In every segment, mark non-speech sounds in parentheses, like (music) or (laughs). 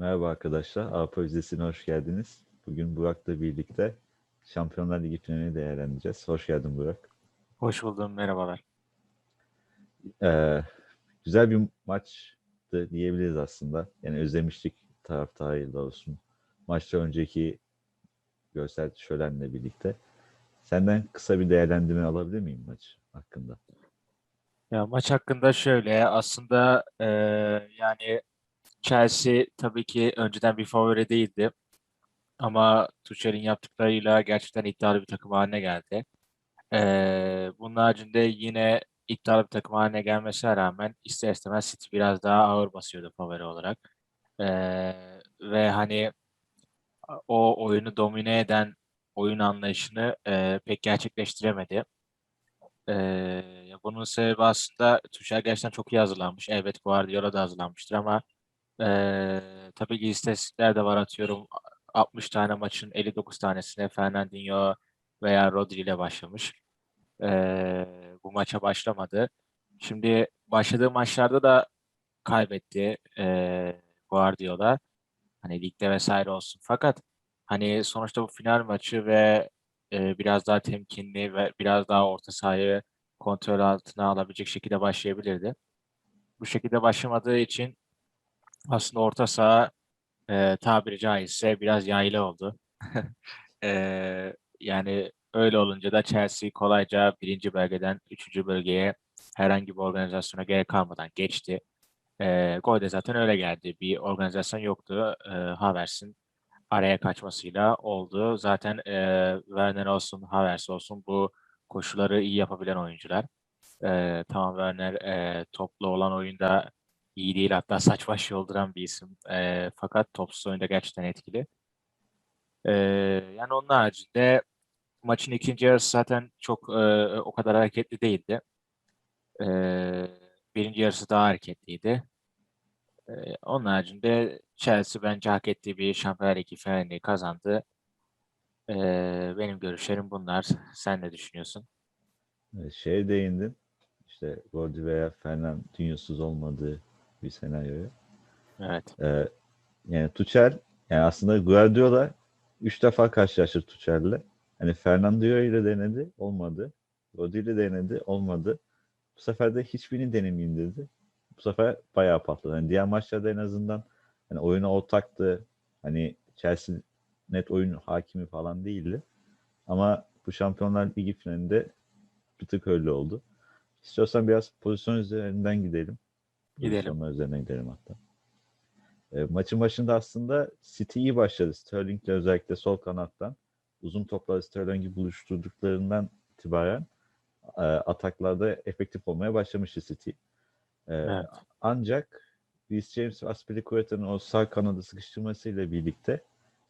Merhaba arkadaşlar. Avrupa Vizesi'ne hoş geldiniz. Bugün Burak'la birlikte Şampiyonlar Ligi finalini değerlendireceğiz. Hoş geldin Burak. Hoş buldum, merhabalar. Ee, güzel bir maçtı diyebiliriz aslında. Yani özlemiştik taraftarıyla olsun. Maçta önceki görsel şölenle birlikte. Senden kısa bir değerlendirme alabilir miyim maç hakkında? Ya maç hakkında şöyle aslında eee, yani Chelsea tabii ki önceden bir favori değildi. Ama Tuchel'in yaptıklarıyla gerçekten iddialı bir takım haline geldi. Eee bunun haricinde yine iddialı bir takım haline gelmesine rağmen ister istemez City biraz daha ağır basıyordu favori olarak. Eee, ve hani o oyunu domine eden oyun anlayışını eee, pek gerçekleştiremedi. Ee, bunun sebebi aslında Tuchel gerçekten çok iyi hazırlanmış. Evet Guardiola da hazırlanmıştır ama ee, tabii ki istatistikler de var atıyorum. 60 tane maçın 59 tanesine Fernandinho veya Rodri ile başlamış. Ee, bu maça başlamadı. Şimdi başladığı maçlarda da kaybetti ee, Guardiola. Hani ligde vesaire olsun. Fakat hani sonuçta bu final maçı ve e, biraz daha temkinli ve biraz daha orta sahayı kontrol altına alabilecek şekilde başlayabilirdi. Bu şekilde başlamadığı için aslında orta saha e, tabiri caizse biraz yaylı oldu. (laughs) E, yani öyle olunca da Chelsea kolayca birinci bölgeden üçüncü bölgeye herhangi bir organizasyona gerek kalmadan geçti. E, gol de zaten öyle geldi. Bir organizasyon yoktu. E, Havertz'in araya kaçmasıyla oldu. Zaten e, Werner olsun, Havertz olsun bu koşuları iyi yapabilen oyuncular. E, tamam Werner e, toplu olan oyunda iyi değil hatta saç baş yolduran bir isim. E, fakat topsuz oyunda gerçekten etkili. E, yani onun haricinde maçın ikinci yarısı zaten çok e, o kadar hareketli değildi. E, birinci yarısı daha hareketliydi. E, onun haricinde Chelsea bence hak ettiği bir Şampiyonlar Ligi finalini kazandı. E, benim görüşlerim bunlar. Sen ne düşünüyorsun? Şeye değindin. İşte Rodri veya Fernandinho'suz olmadığı bir senaryoya. Evet. Ee, yani Tuchel yani aslında Guardiola 3 defa karşılaştı Tuchel'le. Hani Fernandinho ile denedi, olmadı. Rodri ile denedi, olmadı. Bu sefer de hiçbirini denemeyeyim dedi. Bu sefer bayağı patladı. Hani diğer maçlarda en azından hani oyuna ortaktı. Hani Chelsea net oyun hakimi falan değildi. Ama bu Şampiyonlar Ligi finalinde bir tık öyle oldu. İstiyorsan biraz pozisyon üzerinden gidelim. Gidelim. Pozisyonlar üzerinden gidelim hatta. E, maçın başında aslında City iyi başladı. Sterling'le özellikle sol kanattan uzun topları Sterling'i buluşturduklarından itibaren e, ataklarda efektif olmaya başlamıştı City. E, Evet. Ancak Reece James ve Aspilicueta'nın o sağ kanadı sıkıştırmasıyla birlikte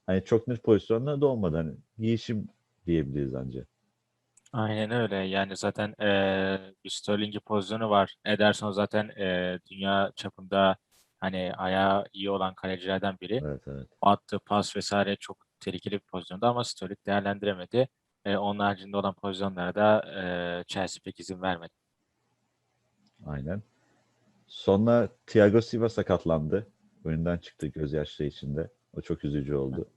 hani çok net pozisyonlar da olmadı. Hani girişim diyebiliriz ancak. Aynen öyle. Yani zaten eee bir Sterling'in pozisyonu var. Ederson zaten eee, dünya çapında hani ayağı iyi olan kalecilerden biri. Evet evet. Attığı pas vesaire çok tehlikeli bir pozisyonda ama Sterling değerlendiremedi. E, onun haricinde olan pozisyonlara da eee, Chelsea pek izin vermedi. Aynen. Sonra Thiago Silva sakatlandı. Oyundan çıktı gözyaşları içinde. O çok üzücü oldu.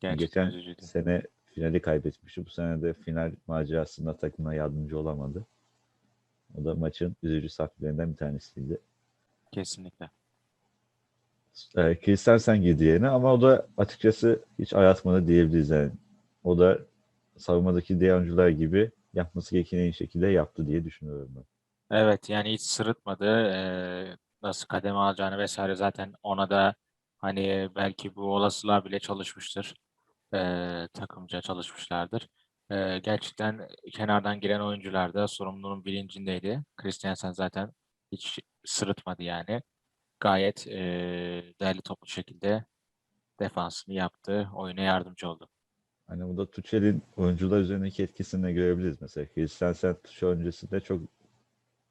Gerçekten Geçen üzücüydü. sene finali kaybetmişti. Bu sene de final macerasında takımına yardımcı olamadı. O da maçın üzücü sahnetlerinden bir tanesiydi. Kesinlikle. Ee, Christensen girdi yerine ama o da açıkçası hiç ayatmadı diyebiliriz yani. O da savunmadaki diğer oyuncular gibi yapması gerekeni en şekilde yaptı diye düşünüyorum ben. Evet yani hiç sırıtmadı. Eee, nasıl kademe alacağını vesaire zaten ona da hani belki bu olasılığa bile çalışmıştır. Eee, takımca çalışmışlardır. Eee, gerçekten kenardan giren oyuncular da sorumluluğun bilincindeydi. Christensen zaten hiç sırıtmadı yani. Gayet eee derli toplu şekilde defansını yaptı. Oyuna yardımcı oldu. Hani bu da Tuchel'in oyuncular üzerindeki etkisini de görebiliriz. Mesela Christensen Tuchel öncesinde çok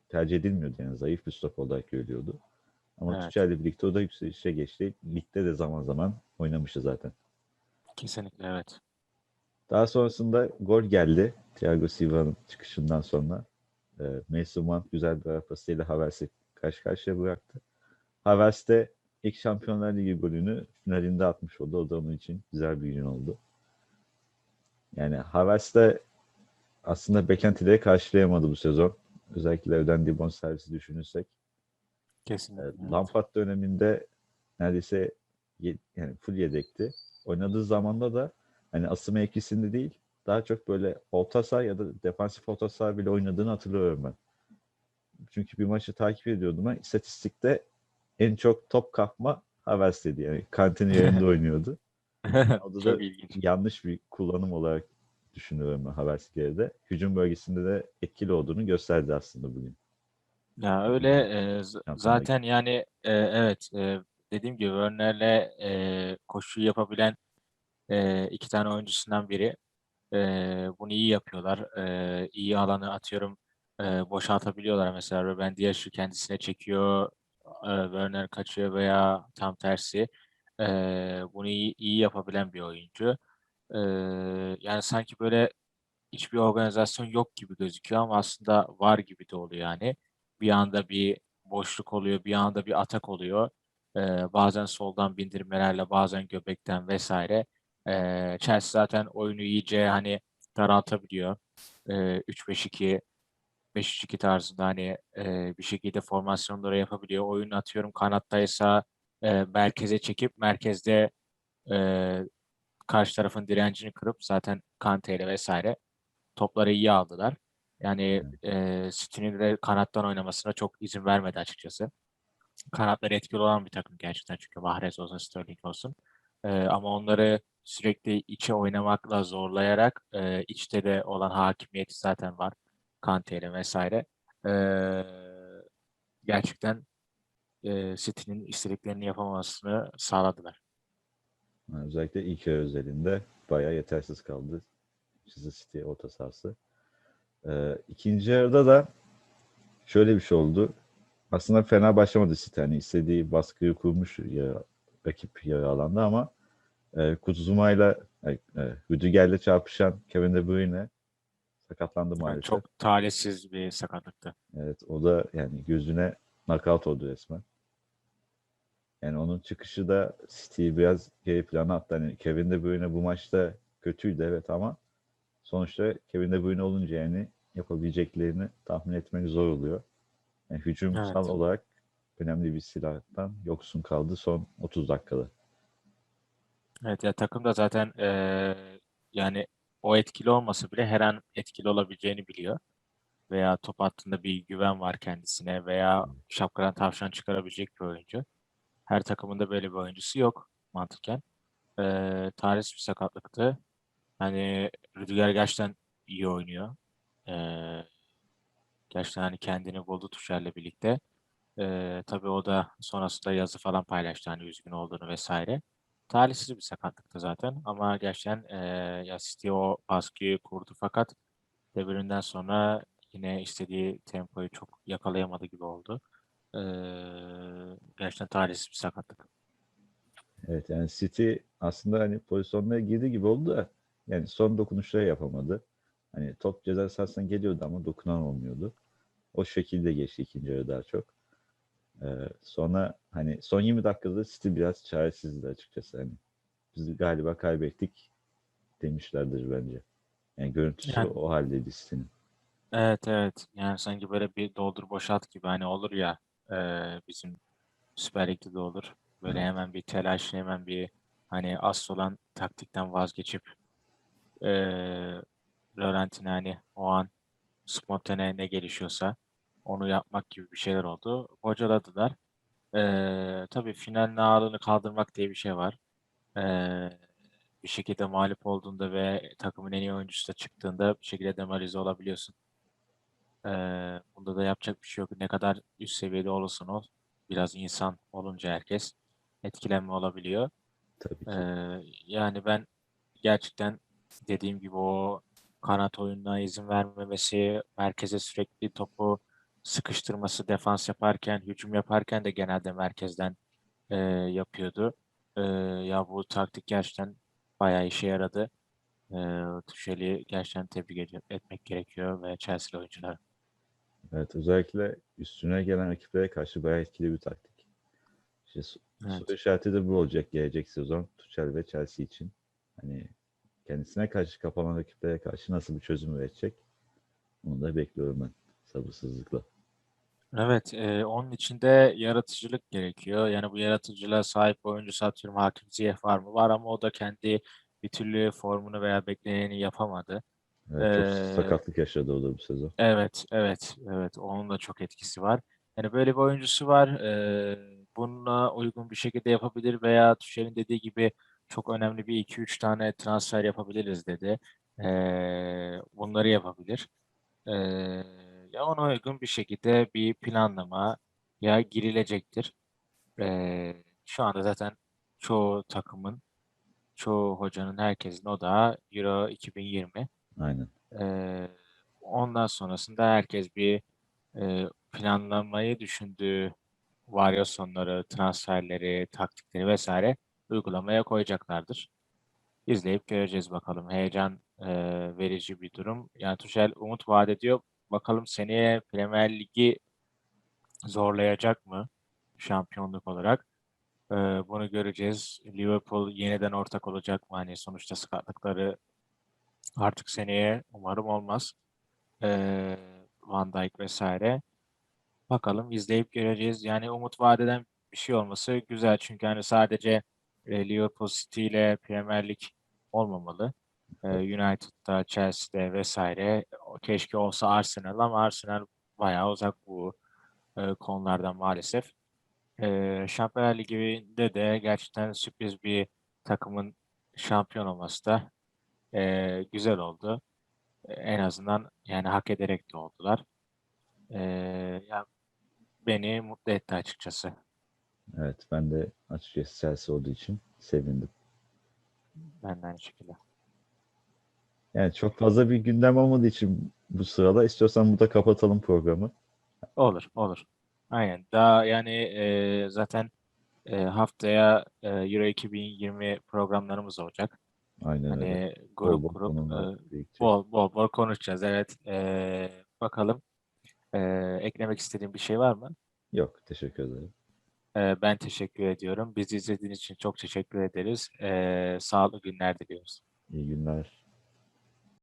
tercih edilmiyordu yani zayıf bir stoper olarak görülüyordu. Ama Evet. Tuchel'le birlikte o da yükselişe geçti. Ligde de zaman zaman oynamıştı zaten. Kesinlikle evet. Daha sonrasında gol geldi. Thiago Silva'nın çıkışından sonra. E, Mason Mount güzel bir pasıyla Havertz'i karşı karşıya bıraktı. Havertz de ilk Şampiyonlar Ligi golünü finalinde atmış oldu. O da onun için güzel bir gün oldu. Yani Havertz de aslında beklentileri karşılayamadı bu sezon. Özellikle ödendiği bonservisi düşünürsek. Kesinlikle. Evet. Lampard döneminde neredeyse yani full yedekti. Oynadığı zamanda da hani asıl mevkisinde değil daha çok böyle orta saha ya da defansif orta saha bile oynadığını hatırlıyorum ben. Çünkü bir maçı takip ediyordum ben. İstatistikte en çok top kapma Havertz'teydi. Yani Kante'nin yerinde (laughs) oynuyordu. (laughs) O da, da yanlış bir kullanım olarak düşünüyorum ben Havertz geride. Hücum bölgesinde de etkili olduğunu gösterdi aslında bugün. Ya öyle e, z- zaten yani e, evet e, dediğim gibi Werner'le e, koşu yapabilen e, iki tane oyuncusundan biri. E, bunu iyi yapıyorlar. E, iyi alanı atıyorum e, boşaltabiliyorlar mesela. Ruben Dias'ı kendisine çekiyor. e, Werner kaçıyor veya tam tersi. E, bunu iyi, iyi yapabilen bir oyuncu. E, yani sanki böyle hiçbir organizasyon yok gibi gözüküyor ama aslında var gibi de oluyor yani. Bir anda bir boşluk oluyor, bir anda bir atak oluyor. Ee, bazen soldan bindirmelerle, bazen göbekten vesaire. Ee, Chelsea zaten oyunu iyice hani daraltabiliyor. Ee, 3-5-2, 5-3-2 tarzında hani e, bir şekilde formasyonları yapabiliyor. Oyun atıyorum kanattaysa e, merkeze çekip merkezde e, karşı tarafın direncini kırıp zaten Kante ile vesaire topları iyi aldılar. Yani e, City'nin de kanattan oynamasına çok izin vermedi açıkçası. Kanatları etkili olan bir takım gerçekten çünkü Mahrez olsun, Sterling olsun. E, ama onları sürekli içe oynamakla zorlayarak e, içte de olan hakimiyeti zaten var. Kante vesaire. E, gerçekten e, City'nin istediklerini yapamamasını sağladılar. Özellikle ilk yarı özelinde bayağı yetersiz kaldı. Manchester City orta sahası. Ee, ikinci yarıda da şöyle bir şey oldu. Aslında fena başlamadı City. Hani istediği baskıyı kurmuş ya, rakip yarı alanda ama e, Kuzuma'yla e, e, Rüdiger'le çarpışan Kevin De Bruyne sakatlandı Yani maalesef. çok talihsiz bir sakatlıktı. Evet o da yani gözüne knockout oldu resmen. Yani onun çıkışı da City'yi biraz geri plana attı. Hani Kevin De Bruyne bu maçta kötüydü evet ama sonuçta Kevin De Bruyne olunca yani yapabileceklerini tahmin etmek zor oluyor. Yani hücumsal Evet. olarak önemli bir silahtan yoksun kaldı son 30 dakikada. Evet ya takım da zaten eee, yani o etkili olmasa bile her an etkili olabileceğini biliyor. Veya top hattında bir güven var kendisine veya şapkadan tavşan çıkarabilecek bir oyuncu. Her takımında böyle bir oyuncusu yok mantıken. Eee talihsiz bir sakatlıktı. Hani Rüdiger gerçekten iyi oynuyor. Eee, gerçekten hani kendini buldu Tuchel'le birlikte. Eee tabii o da sonrasında yazı falan paylaştı hani üzgün olduğunu vesaire. Talihsiz bir sakatlıktı zaten ama gerçekten eee ya City o baskıyı kurdu fakat De Bruyne'den sonra yine istediği tempoyu çok yakalayamadı gibi oldu. Eee, gerçekten talihsiz bir sakatlık. Evet yani City aslında hani pozisyonlara girdi gibi oldu da yani son dokunuşları yapamadı. Hani top ceza sahasına geliyordu ama dokunan olmuyordu. O şekilde geçti ikinci yarı daha çok. Ee, sonra hani son 20 dakikada City biraz çaresizdi açıkçası. Hani biz galiba kaybettik demişlerdir bence. Yani görüntüsü Yani- o haldeydi City'nin. Evet evet yani sanki böyle bir doldur boşalt gibi hani olur ya eee, bizim Süper Lig'de de olur. Böyle Evet. hemen bir telaş hemen bir hani asıl olan taktikten vazgeçip eee Laurent'in hani o an spontane ne gelişiyorsa onu yapmak gibi bir şeyler oldu. Bocaladılar. Eee tabii finalin ağırlığını kaldırmak diye bir şey var. Eee, bir şekilde mağlup olduğunda ve takımın en iyi oyuncusu da çıktığında bir şekilde demoralize olabiliyorsun. Eee, bunda da yapacak bir şey yok. Ne kadar üst seviyede olursan ol, biraz insan olunca herkes etkilenme olabiliyor. Tabii ki. Eee, yani ben gerçekten dediğim gibi o kanat oyununa izin vermemesi, merkeze sürekli topu sıkıştırması, defans yaparken, hücum yaparken de genelde merkezden eee, yapıyordu. Eee, ya bu taktik gerçekten bayağı işe yaradı. Eee Tuchel'i gerçekten tebrik etmek gerekiyor ve Chelsea oyuncuları. Evet özellikle üstüne gelen rakiplere karşı bayağı etkili bir taktik. İşte Evet. Soru işareti de bu olacak gelecek sezon Tuchel ve Chelsea için. Hani kendisine karşı kapanan rakiplere karşı nasıl bir çözüm üretecek? Onu da bekliyorum ben sabırsızlıkla. Evet, e, onun için de yaratıcılık gerekiyor. Yani bu yaratıcılığa sahip oyuncu atıyorum Hakim Ziyech var mı? Var ama o da kendi bir türlü formunu veya bekleneni yapamadı. Evet, çok Ee, sakatlık yaşadı o da bu sezon. Evet, evet, evet. Onun da çok etkisi var. Yani böyle bir oyuncusu var. Ee, bununla uygun bir şekilde yapabilir veya Tuchel'in dediği gibi çok önemli bir iki üç tane transfer yapabiliriz dedi. Ee, bunları yapabilir. Ee, ya ona uygun bir şekilde bir planlama ya girilecektir. Ee, şu anda zaten çoğu takımın, çoğu hocanın, herkesin odağı Euro 2020. Aynen. Ee, ondan sonrasında herkes bir e, planlamayı düşündüğü varyasyonları, transferleri, taktikleri vesaire uygulamaya koyacaklardır. İzleyip göreceğiz bakalım. Heyecan e, verici bir durum. Yani Tuchel umut vaat ediyor. Bakalım seneye Premier Ligi zorlayacak mı şampiyonluk olarak? Ee, bunu göreceğiz. Liverpool yeniden ortak olacak mı? Hani sonuçta sakatlıkları artık seneye umarım olmaz. Ee, Van Dijk vesaire. Bakalım izleyip göreceğiz. Yani umut vadeden bir şey olması güzel. Çünkü hani sadece e, Liverpool City ile Premier Lig olmamalı. Ee, United'da, Chelsea'de vesaire. Keşke olsa Arsenal ama Arsenal bayağı uzak bu e, konulardan maalesef. Ee, Şampiyonlar Ligi'nde de gerçekten sürpriz bir takımın şampiyon olması da e, güzel oldu. E, En azından yani hak ederek de oldular. E, ya beni mutlu etti açıkçası. Evet ben de açıkçası Chelsea olduğu için sevindim. Ben de aynı şekilde. Yani çok fazla bir gündem olmadığı için bu sırada istiyorsan burada kapatalım programı. Olur, olur. Aynen. Daha yani e, zaten e, haftaya e, Euro 2020 programlarımız olacak. Aynen öyle. Hani Bol grup bol grup e, bol bol bol konuşacağız. Evet. E, bakalım. E, eklemek istediğin bir şey var mı? Yok teşekkür ederim. E, ben teşekkür ediyorum. Bizi izlediğiniz için çok teşekkür ederiz. E, sağlıklı günler diliyoruz. İyi günler.